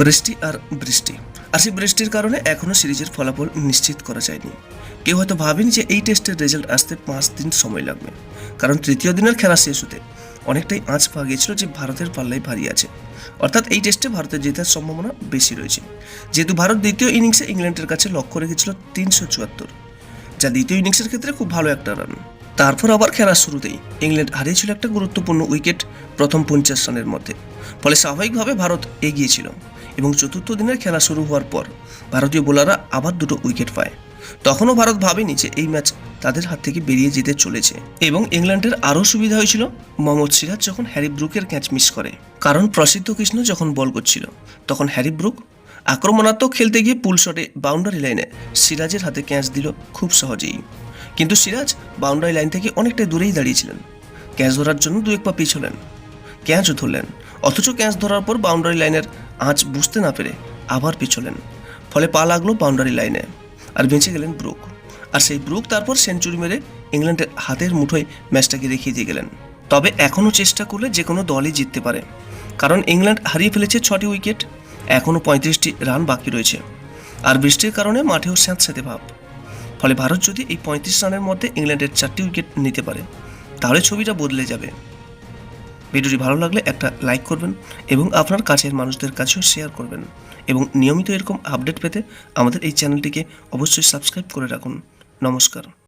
বৃষ্টি আর বৃষ্টি। আর সেই বৃষ্টির কারণে এখনও সিরিজের ফলাফল নিশ্চিত করা যায়নি। কেউ হয়তো ভাবেন যে এই টেস্টের রেজাল্ট আসতে পাঁচ দিন সময় লাগবে। কারণ তৃতীয় দিনের খেলা শেষ হতে অনেকটাই আঁচ পাওয়া গিয়েছিল যে ভারতের পাল্লাই ভারী আছে। অর্থাৎ এই টেস্টে ভারতের জেতার সম্ভাবনা বেশি রয়েছে। যেহেতু ভারত দ্বিতীয় ইনিংসে ইংল্যান্ডের কাছে লক্ষ্য রেখেছিল তিনশো চুয়াত্তর। যা দ্বিতীয় ইনিংসের ক্ষেত্রে খুব ভালো একটা রান তারপর আবার খেলার শুরুতেই ইংল্যান্ড হারিয়েছিল একটা গুরুত্বপূর্ণ উইকেট প্রথম পঞ্চাশ রানের মধ্যে। ফলে স্বাভাবিকভাবে ভারত এগিয়েছিল এবং চতুর্থ দিনের খেলা শুরু হওয়ার পর ভারতীয় বোলাররা আবার দুটো উইকেট পায়। তখনও ভারত ভাবেনি যে এই ম্যাচ তাদের হাত থেকে বেরিয়ে যেতে চলেছে। এবং ইংল্যান্ডের আরও সুবিধা হয়েছিল, মোহাম্মদ সিরাজ যখন হ্যারি ব্রুকের ক্যাচ মিস করে, কারণ প্রসিদ্ধ কৃষ্ণ যখন বল করছিল, তখন হ্যারি ব্রুক আক্রমণাত্মক খেলতে গিয়ে পুল শটে বাউন্ডারি লাইনে সিরাজের হাতে ক্যাচ দিল খুব সহজেই। কিন্তু সিরাজ বাউন্ডারি লাইন থেকে অনেকটাই দূরেই দাঁড়িয়েছিলেন। ক্যাচ ধরার জন্য দু এক পা পিছলেন, ক্যাচও ধরলেন, অথচ ক্যাচ ধরার পর বাউন্ডারি লাইনের আঁচ বুঝতে না পেরে আবার পিছলেন। ফলে পা লাগল বাউন্ডারি লাইনে আর বেঁচে গেলেন ব্রুক। আর সেই ব্রুক তারপর সেঞ্চুরি মেরে ইংল্যান্ডের হাতের মুঠোয় ম্যাচটাকে দেখিয়ে দিয়ে গেলেন। তবে এখনও চেষ্টা করলে যে কোনো দলই জিততে পারে। কারণ ইংল্যান্ড হারিয়ে ফেলেছে ছটি উইকেট, এখনও পঁয়ত্রিশটি রান বাকি রয়েছে। আর বৃষ্টির কারণে মাঠেও স্যাঁতস্যাঁতে ভাব। ফলে ভারত যদি এই পঁয়ত্রিশ রানের মধ্যে ইংল্যান্ডের চারটি উইকেট নিতে পারে, তাহলে ছবিটা বদলে যাবে। ভিডিওটি ভালো লাগলে একটা লাইক করবেন এবং আপনার কাছের মানুষদের কাছেও শেয়ার করবেন এবং নিয়মিত এরকম আপডেট পেতে আমাদের এই চ্যানেলটিকে অবশ্যই সাবস্ক্রাইব করে রাখুন। নমস্কার।